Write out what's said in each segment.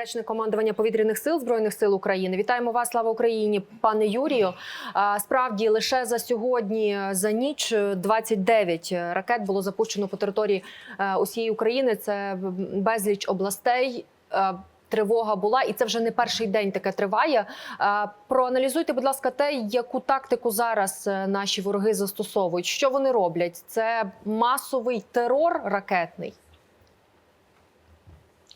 Речник командування повітряних сил збройних сил України. Вітаємо вас, слава Україні, пане Юрію. Справді лише за сьогодні, за ніч, е, 29 ракет було запущено по території е, усієї України. Це безліч областей. Е, Тривога була, і це вже не перший день таке триває. Е, Проаналізуйте, будь ласка, те, яку тактику зараз е, наші вороги застосовують. Що вони роблять? Це масовий терор ракетний.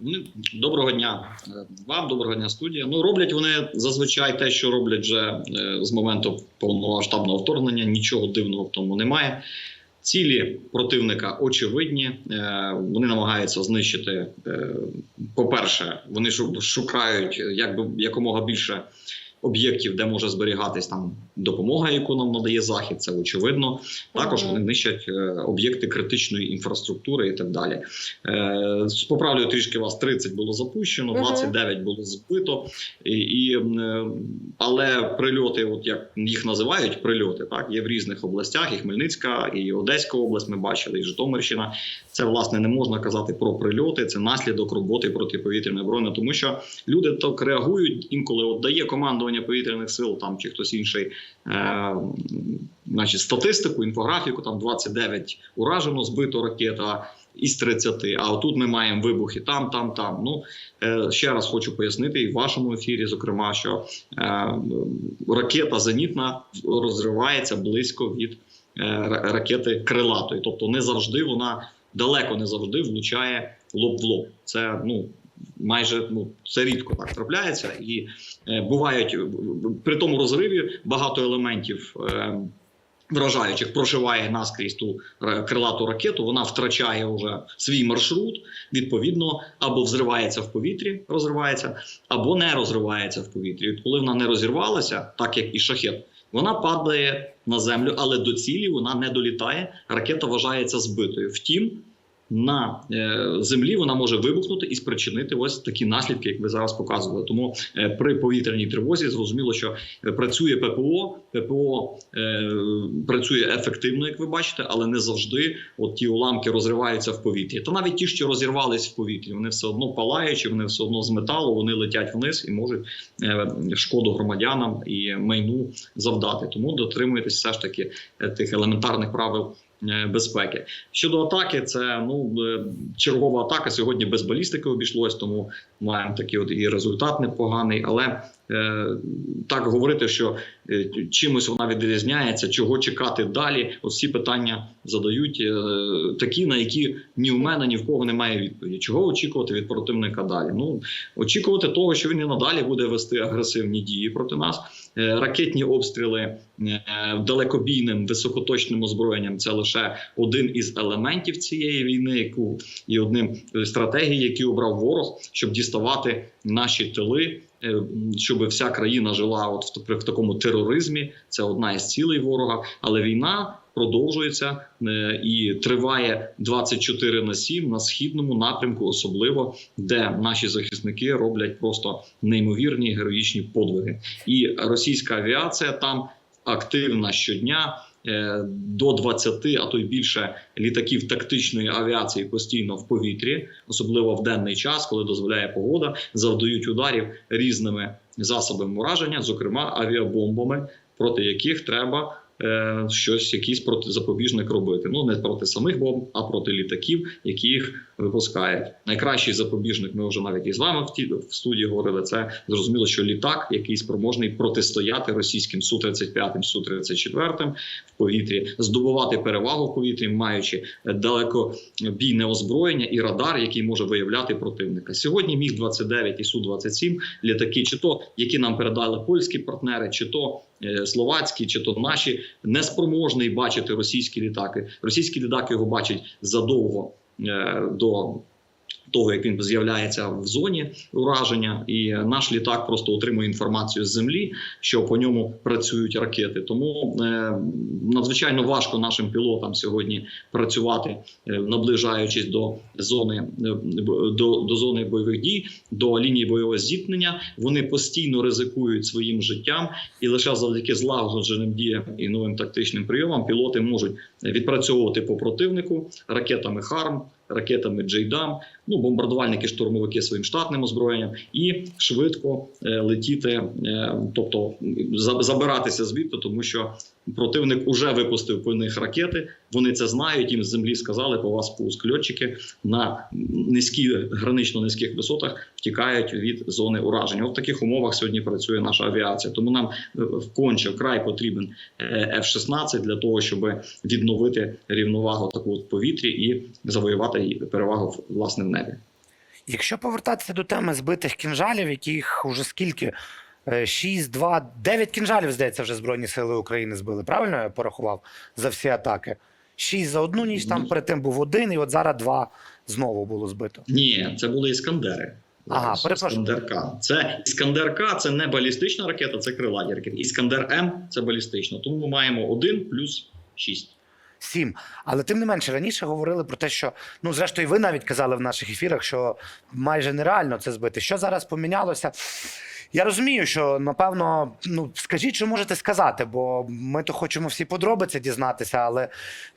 Вони доброго дня е, вам, доброго дня, студія. Ну роблять вони зазвичай те, що роблять вже е, з моменту повномасштабного вторгнення. Нічого дивного в тому немає. Цілі противника очевидні. Е, Вони намагаються знищити. е, По-перше, вони шу- шукають якби якомога більше об'єктів, де може зберігатись там допомога, яку нам надає захід. Це очевидно. Також вони нищать е, об'єкти критичної інфраструктури і так далі. Е, Поправлю трішки вас 30 було запущено, Мгм. 29 було збито, і, і е, але прильоти, от як їх називають, прильоти, так є в різних областях. І Хмельницька, і Одеська область. Ми бачили, і Житомирщина. Це власне не можна казати про прильоти. Це наслідок роботи протиповітряної оборони, тому що люди так реагують інколи. От дає командування повітряних сил, там чи хтось інший. Е, Значить, статистику, інфографіку, там 29 уражено, збито ракета із 30, а отут ми маємо вибухи там, там, там. Ну е, ще раз хочу пояснити і в вашому ефірі, зокрема, що е, ракета зенітна розривається близько від е, ракети крилатої, тобто не завжди вона далеко не завжди влучає лоб в лоб. Це ну. Майже ну це рідко так трапляється, і е, бувають е, при тому розриві багато елементів е, вражаючих прошиває наскрізь ту е, крилату ракету. Вона втрачає вже свій маршрут. Відповідно, або взривається в повітрі, розривається, або не розривається в повітрі. Коли вона не розірвалася, так як і шахет, вона падає на землю, але до цілі вона не долітає. Ракета вважається збитою. Втім. На е, землі вона може вибухнути і спричинити ось такі наслідки, як ви зараз показували. Тому е, при повітряній тривозі зрозуміло, що е, працює ППО. ППО е, працює ефективно, як ви бачите, але не завжди от ті уламки розриваються в повітрі. Та навіть ті, що розірвались в повітрі, вони все одно палаючі, вони все одно з металу, вони летять вниз і можуть е, шкоду громадянам і майну завдати. Тому дотримуйтесь все ж таки тих елементарних правил. Е, Безпеки щодо атаки, це ну е, чергова атака. Сьогодні без балістики обійшлось, тому маємо такий от і результат непоганий. Але так говорити, що е, чимось вона відрізняється, чого чекати далі. Ось ці питання задають е, такі, на які ні в мене, ні в кого немає відповіді. Чого очікувати від противника далі? Ну очікувати того, що він і надалі буде вести агресивні дії проти нас. Е, Ракетні обстріли е, далекобійним високоточним озброєнням це лише один із елементів цієї війни, яку і одним з стратегій, які обрав ворог, щоб діставати наші тили. Е, Щоб вся країна жила от в, в такому тероризмі, це одна із цілей ворога. Але війна продовжується е, і триває 24 на 7 на східному напрямку, особливо де наші захисники роблять просто неймовірні героїчні подвиги. І російська авіація там активна щодня. Е, До 20, а то й більше літаків тактичної авіації постійно в повітрі, особливо в денний час, коли дозволяє погода, завдають ударів різними засобами ураження, зокрема авіабомбами, проти яких треба щось, якийсь протизапобіжник робити. Ну не проти самих бомб, а проти літаків, які їх випускають. Найкращий запобіжник. Ми вже навіть із вами в ті в студії говорили. Це зрозуміло, що літак, який спроможний протистояти російським су 35 су 34 в повітрі, здобувати перевагу в повітрі, маючи е, далекобійне озброєння і радар, який може виявляти противника. Сьогодні міг 29 і су 27 літаки, чи то які нам передали польські партнери, чи то е, словацькі, чи то наші неспроможний бачити російські літаки. Російські літаки його бачать задовго е, до. Того, як він з'являється в зоні ураження, і наш літак просто отримує інформацію з землі, що по ньому працюють ракети. Тому е, надзвичайно важко нашим пілотам сьогодні працювати, е, наближаючись до зони е, до, до зони бойових дій, до лінії бойового зіткнення. Вони постійно ризикують своїм життям, і лише завдяки злагодженим діям і новим тактичним прийомам пілоти можуть відпрацьовувати по противнику ракетами ХАРМ, ракетами Джейдам, ну бомбардувальники, штурмовики своїм штатним озброєнням, і швидко е, летіти, е, тобто забиратися звідти, тому що противник уже випустив по них ракети. Вони це знають. Їм з землі сказали по вас пуск. Льотчики на низькі гранично низьких висотах втікають від зони ураження. От в таких умовах сьогодні працює наша авіація. Тому нам е, вконче вкрай потрібен е, F-16 для того, щоб відновити рівновагу таку в повітрі і завоювати її перевагу власне в небі. Якщо повертатися до теми збитих кінжалів, яких уже скільки? 6, 2, 9 кінжалів, здається, вже Збройні Сили України збили. Правильно я порахував за всі атаки? 6 за одну ніч, там Ну. перед тим був один, і от зараз два знову було збито. Ні, це були іскандери. Ага, перепрошую. Іскандер К. Це Іскандер К це не балістична ракета, це крилаті ракети. Іскандер М це балістична. Тому ми маємо 1 плюс 6. Сім. Але тим не менше, раніше говорили про те, що ну, зрештою, ви навіть казали в наших ефірах, що майже нереально це збити. Що зараз помінялося? Я розумію, що напевно, ну скажіть, що можете сказати, бо ми то хочемо всі подробиці дізнатися, але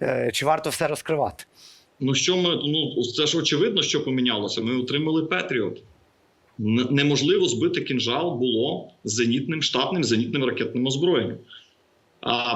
е, чи варто все розкривати? Ну що ми ну це ж очевидно, що помінялося. Ми отримали Петріот. Неможливо збити кінжал було зенітним штатним зенітним ракетним озброєнням. А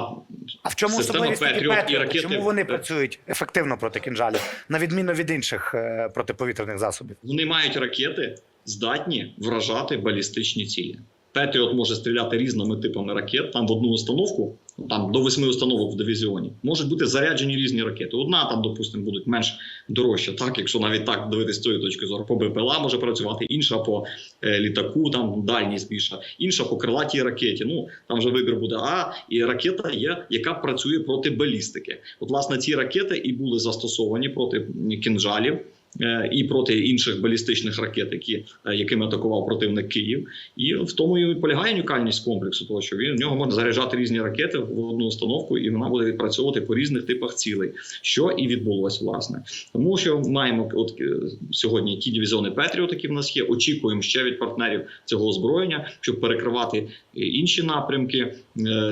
А в чому особливість Петріоти? ракети- Чому вони працюють ефективно проти кінжалів, на відміну від інших е, протиповітряних засобів? вони мають ракети, здатні вражати балістичні цілі. Петріот може стріляти різними типами ракет. Там в одну установку, там до восьми установок в дивізіоні, можуть бути заряджені різні ракети. Одна там, допустимо, будуть менш дорожча, так якщо навіть так дивитися з цієї точки зору, по БПЛА може працювати, інша по е, літаку, там дальність більша, інша по крилатій ракеті. Ну там вже вибір буде. А і ракета є, яка працює проти балістики. От, власне, ці ракети і були застосовані проти кінжалів. Е, І проти інших балістичних ракет, які е, якими атакував противник Київ, і в тому і полягає унікальність комплексу, того що він в нього можна заряджати різні ракети в одну установку, і вона буде відпрацьовувати по різних типах цілей, що і відбулось власне. Тому що маємо от е, сьогодні ті дивізіони Петріот, які в нас є. Очікуємо ще від партнерів цього озброєння, щоб перекривати інші напрямки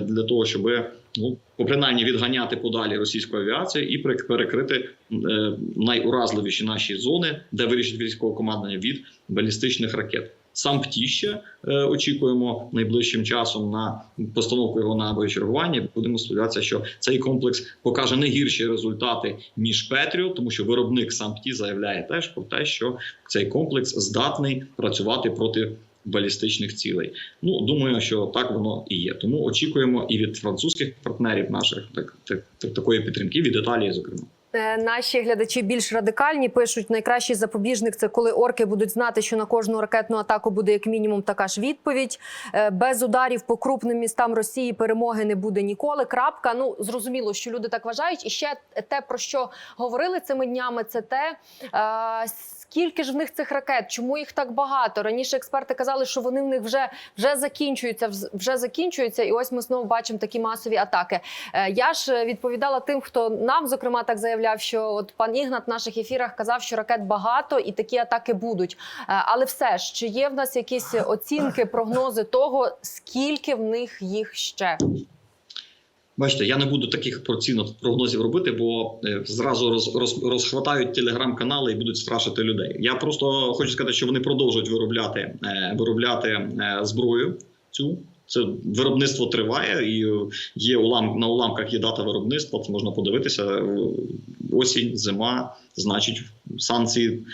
для того, щоб ну принаймні відганяти подалі російську авіацію і перек- перекрити е, найуразливіші наші зони, де вирішить військове командування від балістичних ракет. Сам птіще е, очікуємо найближчим часом на постановку його на боєчергування. Будемо сподіватися, що цей комплекс покаже не гірші результати ніж Петріот, тому що виробник сам ПТІ заявляє теж про те, що цей комплекс здатний працювати проти балістичних цілей. Ну думаю, що так воно і є. Тому очікуємо і від французьких партнерів наших так, так, так такої підтримки, від Італії, зокрема. Е, Наші глядачі більш радикальні пишуть: найкращий запобіжник це коли орки будуть знати, що на кожну ракетну атаку буде як мінімум така ж відповідь. Е, Без ударів по крупним містам Росії перемоги не буде ніколи. Крапка. Ну зрозуміло, що люди так вважають. І ще те, про що говорили цими днями, це те. Скільки ж в них цих ракет? Чому їх так багато? Раніше експерти казали, що вони в них вже вже закінчуються, вже закінчуються, і ось ми знову бачимо такі масові атаки. Е, Я ж е, відповідала тим, хто нам зокрема так заявляв, що от пан Ігнат в наших ефірах казав, що ракет багато і такі атаки будуть. Е, Але все ж чи є в нас якісь оцінки, прогнози того, скільки в них їх ще? Бачите, я не буду таких процінок прогнозів робити, бо е, зразу роз, роз, розхватають телеграм-канали і будуть страшити людей. Я просто хочу сказати, що вони продовжують виробляти, е, виробляти е, зброю. Цю це виробництво триває, і є улам на уламках є дата виробництва. Це можна подивитися. Осінь, зима, значить, санкції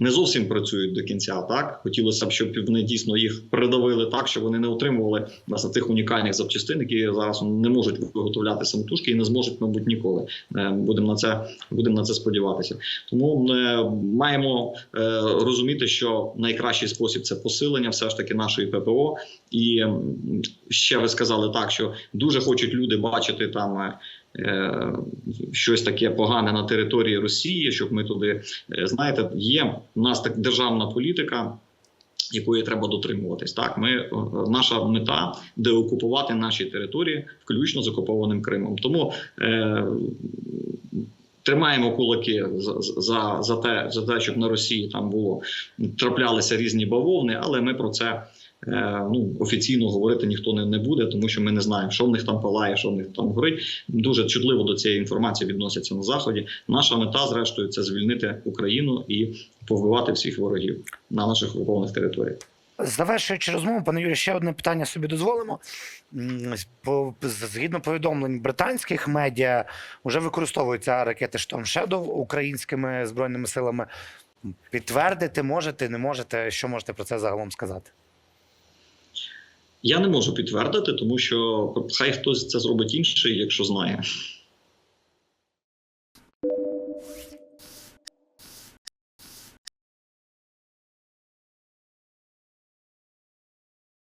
не зовсім працюють до кінця. Так хотілося б, щоб вони дійсно їх придавили так, щоб вони не отримували власне тих унікальних запчастин, які зараз не можуть виготовляти самотужки і не зможуть, мабуть, ніколи. Е, Будемо на це будемо на це сподіватися. Тому е, маємо е, розуміти, що найкращий спосіб це посилення, все ж таки нашої ППО. І ще ви сказали так, що дуже хочуть люди бачити там. Е, Щось таке погане на території Росії, щоб ми туди Е, знаєте, є у нас так державна політика. Якої треба дотримуватись, так ми е, наша мета деокупувати наші території, включно з окупованим Кримом. Тому е, Тримаємо кулаки за, за, за те, за те, щоб на Росії там було траплялися різні бавовни, але ми про це ну офіційно говорити ніхто не, не буде, тому що ми не знаємо, що в них там палає, що в них там горить. Дуже чутливо до цієї інформації відносяться на заході. Наша мета, зрештою, це звільнити Україну і повбивати всіх ворогів на наших окупованих територіях. Завершуючи розмову, пане Юрію, ще одне питання собі дозволимо. Згідно повідомлень британських медіа, вже використовуються ракети Storm Shadow українськими збройними силами. Підтвердити можете, не можете. Що можете про це загалом сказати? Я не можу підтвердити, тому що хай хтось це зробить інший, якщо знає.